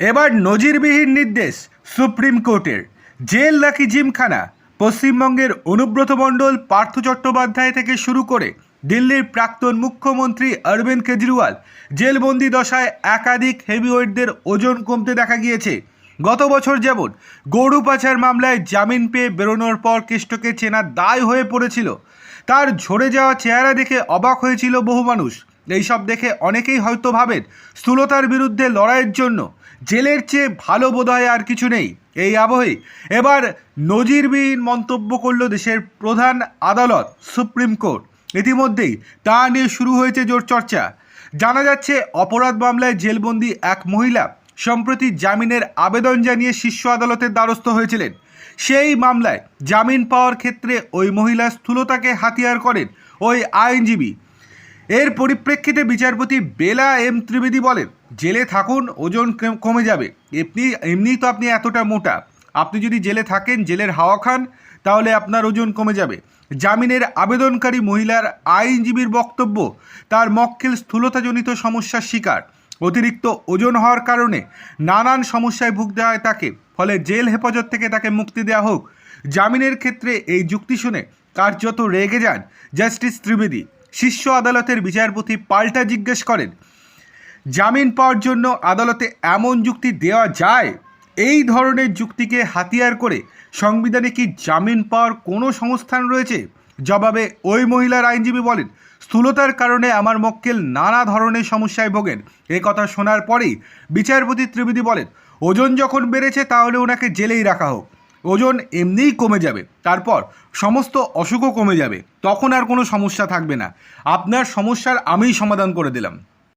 এবার নজিরবিহীন নির্দেশ সুপ্রিম কোর্টের। জেল নাকি জিমখানা? পশ্চিমবঙ্গের অনুব্রত মণ্ডল, পার্থ চট্টোপাধ্যায় থেকে শুরু করে দিল্লির প্রাক্তন মুখ্যমন্ত্রী অরবিন্দ কেজরিওয়াল জেলবন্দি দশায় একাধিক হেভিওয়েটদের ওজন কমতে দেখা গিয়েছে। গত বছর যেমন গরু পাচার মামলায় জামিন পেয়ে বেরোনোর পর কেষ্টকে চেনা দায় হয়ে পড়েছিল, তার ঝরে যাওয়া চেহারা দেখে অবাক হয়েছিল বহু মানুষ। এইসব দেখে অনেকেই হয়তো ভাবেন, স্থূলতার বিরুদ্ধে লড়াইয়ের জন্য জেলের চেয়ে ভালো বোধহয় আর কিছু নেই এই আবহে। এবার নজিরবিহীন মন্তব্য করল দেশের প্রধান আদালত, সুপ্রিম কোর্ট। ইতিমধ্যেই তা নিয়ে শুরু হয়েছে জোর চর্চা। জানা যাচ্ছে, অপরাধ মামলায় জেলবন্দি এক মহিলা সম্প্রতি জামিনের আবেদন জানিয়ে শীর্ষ আদালতের দ্বারস্থ হয়েছিলেন। সেই মামলায় জামিন পাওয়ার ক্ষেত্রে ওই মহিলা স্থূলতাকে হাতিয়ার করেন ওই আইনজীবী। এর পরিপ্রেক্ষিতে বিচারপতি বেলা এম ত্রিবেদী বলেন, জেলে থাকুন, ওজন কমে যাবে। এমনি, এমনিই তো আপনি এতটা মোটা। আপনি যদি জেলে থাকেন, জেলের হাওয়া খান, তাহলে আপনার ওজন কমে যাবে। জামিনের আবেদনকারী মহিলার আইনজীবীর বক্তব্য, তার মক্কেল স্থূলতাজনিত সমস্যার শিকার। অতিরিক্ত ওজন হওয়ার কারণে নানান সমস্যায় ভুগতে হয় তাকে। ফলে জেল হেফাজত থেকে তাকে মুক্তি দেওয়া হোক। জামিনের ক্ষেত্রে এই যুক্তি শুনে কার্যত রেগে যান জাস্টিস ত্রিবেদী। শীর্ষ আদালতের বিচারপতি পাল্টা জিজ্ঞেস করেন, জামিন পাওয়ার জন্য আদালতে এমন যুক্তি দেওয়া যায়? এই ধরনের যুক্তিকে হাতিয়ার করে সংবিধানে কি জামিন পাওয়ার কোনো সংস্থান রয়েছে? জবাবে ওই মহিলার আইনজীবী বলেন, স্থূলতার কারণে আমার মক্কেল নানা ধরনের সমস্যায় ভোগেন। এ কথা শোনার পরেই বিচারপতি ত্রিবেদী বলেন, ওজন যখন বেড়েছে তাহলে ওনাকে জেলেই রাখা হোক। ওজন এমনিই কমে যাবে, তারপর সমস্ত অসুখও কমে যাবে, তখন আর কোনো সমস্যা থাকবে না। আপনার সমস্যার আমিই সমাধান করে দিলাম।